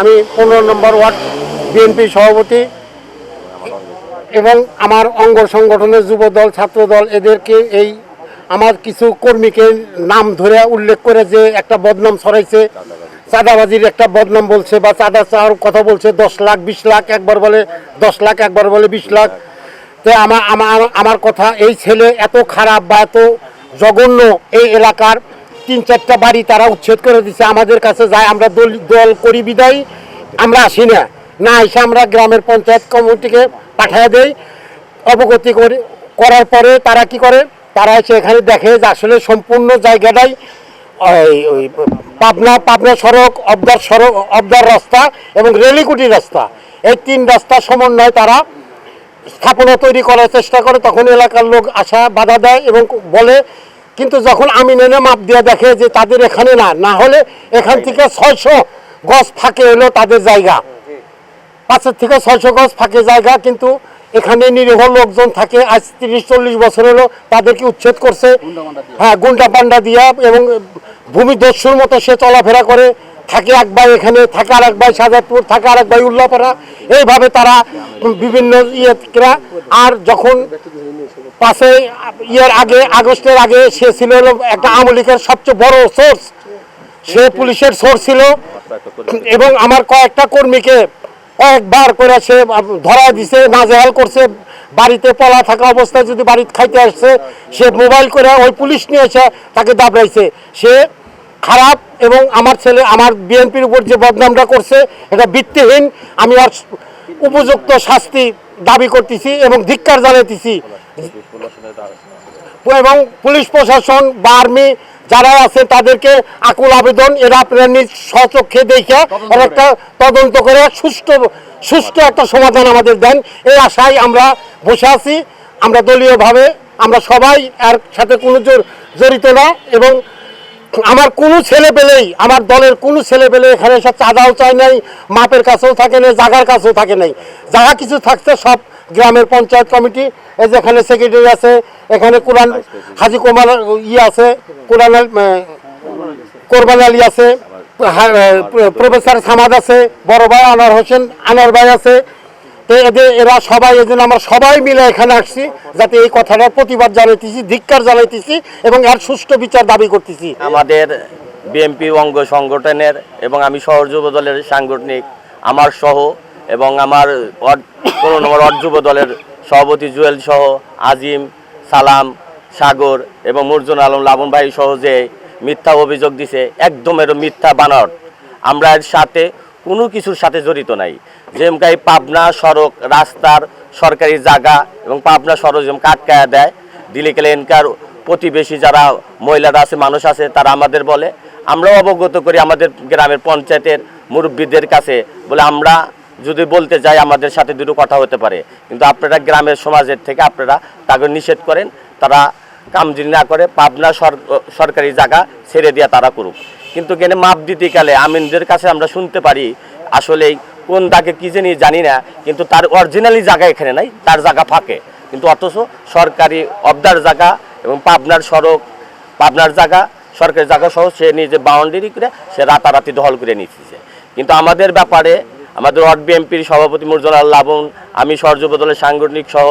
আমি পনেরো নম্বর word BNP সভাপতি। এবং আমার অঙ্গ সংগঠনের যুবদল, ছাত্রদল, এদেরকে এই আমার কিছু কর্মীকে নাম ধরে উল্লেখ করে যে একটা বদনাম ছড়াইছে, চাঁদাবাজির একটা বদনাম বলছে বা চাঁদা চাওয়ার কথা বলছে, দশ লাখ, বিশ লাখ, একবার বলে দশ লাখ, একবার বলে বিশ লাখ। তো আমার আমার আমার কথা, এই ছেলে এত খারাপ বা এত জঘন্য এই এলাকার তিন চারটা বাড়ি তারা উচ্ছেদ করে দিছে, আমাদের কাছে যায়, আমরা দল দল করি বিদায়, আমরা আসি না। না এসে আমরা গ্রামের পঞ্চায়েত কমিটিকে পাঠিয়ে দেই, অবগতি করে করার পরে তারা কি করে? তারা এসে এখানে দেখে যে আসলে সম্পূর্ণ জায়গাটাই ওই, পাবনা পাবনা সড়ক, অবদার সড়ক, অবদার রাস্তা এবং রেলিকুটি রাস্তা। এই তিন রাস্তা সমন্বয়ে তারা স্থাপনা তৈরি করার চেষ্টা করে। তখন এলাকার লোক আসা, বাধা দেয় এবং বলে কিন্তু যখন আমি নেনে মাপ দিয়ে দেখে যে তাদের এখানে না না হলে এখান থেকে ছয়শো গছ ফাঁকে হলো তাদের জায়গা। পাঁচের থেকে ছয়শো গছ ফাঁকে জায়গা, কিন্তু এখানে নিরীহ লোকজন থাকে, আজ তিরিশ, চল্লিশ বছর হলো তাদেরকে উচ্ছেদ করছে। হ্যাঁ গুন্ডা পান্ডা দিয়া এবং ভূমি ভূমিদস্যুর মতো সে চলাফেরা করে। থাকে এক ভাই এখানে, থাকে আর এক ভাই সাজাদপুর, থাকে আর এক ভাই উল্লাপাড়া। এইভাবে তারা বিভিন্ন ইয়েরা আর যখন পাশে ইয়ের আগে, আগস্টের আগে সে ছিল একটা আমলিকের সবচেয়ে বড় সোর্স। সে পুলিশের সোর্স ছিল। এবং আমার কয়েকটা কর্মীকে কয়েকবার করে সে ধরা দিছে, নাজেহাল করছে। বাড়িতে পলা থাকা অবস্থায় যদি বাড়িতে খাইতে আসছে, সে মোবাইল করে ওই পুলিশ নিয়ে এসে তাকে দাবড়াইছে। সে খারাপ এবং আমার ছেলে, আমার বিএনপির উপর যে বদনামটা করছে, এটা বৃত্তিহীন আমি আর উপযুক্ত শাস্তি দাবি করতেছি এবং ধিক্কার জানাইতেছি। এবং পুলিশ প্রশাসন বা আর্মি যারা আছে তাদেরকে আকুল আবেদন এরা আপনারা নিজ স্বচক্ষে দেখে একটা তদন্ত করে সুষ্ঠু সুষ্ঠু একটা সমাধান আমাদের দেন। এই আশায় আমরা বসে আছি। আমরা দলীয়ভাবে আমরা সবাই এর সাথে কোনো জোর- জড়িত না এবং আমার কোনো ছেলে পেলেই আমার দলের কোনো ছেলে পেলে এখানে সব চাঁদাও চায় নাই, মাপের কাছেও থাকে নাই, জাগার কাছেও থাকে নাই। যারা কিছু থাকছে সব গ্রামের পঞ্চায়েত কমিটি, এই যে এখানে সেক্রেটারি আছে, এখানে কোরআন, হাজি কোমার ইয়ে আছে, কোরআন কোরবান আলী আছে প্রফেসর সামাদ আছে, বড় ভাই আনোয়ার হোসেন, আনোয়ার ভাই আছে তো এদের এরা সবাই এদিন আমরা সবাই মিলে এখানে আসছি, যাতে এই কথাটার প্রতিবাদ জানাইতেছি, ধিক্কার জানাইতেছি এবং এর সুষ্ঠু বিচার দাবি করতেছি। আমাদের বিএনপি অঙ্গ সংগঠনের এবং আমি শহর যুব দলের সাংগঠনিক, আমার সহ এবং আমার পনেরো নম্বর দলের সভাপতি জুয়েল সহ আজিম, সালাম, সাগর এবং মুরজুন আলম লাবণ ভাই সহ যে মিথ্যা অভিযোগ দিছে, একদম এর মিথ্যা বানর। আমরা এর সাথে কোনো কিছুর সাথে জড়িত নাই। যেমন এই পাবনা সড়ক রাস্তার সরকারি জায়গা এবং পাবনা সড়ক যেমন কাটকায়া দেয়, দিলে গেলে এনকার প্রতিবেশী যারা মহিলারা আছে, মানুষ আছে, তারা আমাদের বলে। আমরাও অবগত করি আমাদের গ্রামের পঞ্চায়েতের মুরব্বীদের কাছে বলে আমরা যদি বলতে যাই আমাদের সাথে দুটো কথা হতে পারে। কিন্তু আপনারা গ্রামের সমাজের থেকে আপনারা তাকে নিষেধ করেন, তারা কামজিনি না করে, পাবনা সরকারি জায়গা ছেড়ে দিয়ে তারা করুক। কিন্তু কেন মাপ দিতে গেলে আমিনদের কাছে আমরা শুনতে পারি আসলে কোন দাগে কি জানি জানি না, কিন্তু তার অরিজিনালি জায়গা এখানে নাই, তার জায়গা ফাঁকে। কিন্তু অথচ সরকারি অবদার জায়গা এবং পাবনার সড়ক, পাবনার জায়গা, সরকারি জায়গা সহ সে নিজে বাউন্ডারি করে সে রাতারাতি দখল করে নিচ্ছে কিন্তু আমাদের ব্যাপারে আমাদের ওয়ার্ড বিএনপির সভাপতি মুরজাল লাবণ আমি সহযোগ দলের সাংগঠনিক সহ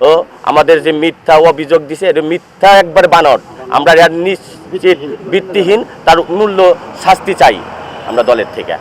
ও, আমাদের যে মিথ্যা অভিযোগ দিছে, এটা মিথ্যা একবার বানর। আমরা নিশ্চিত ভিত্তিহীন, তার মূল্য শাস্তি চাই আমরা দলের থেকে।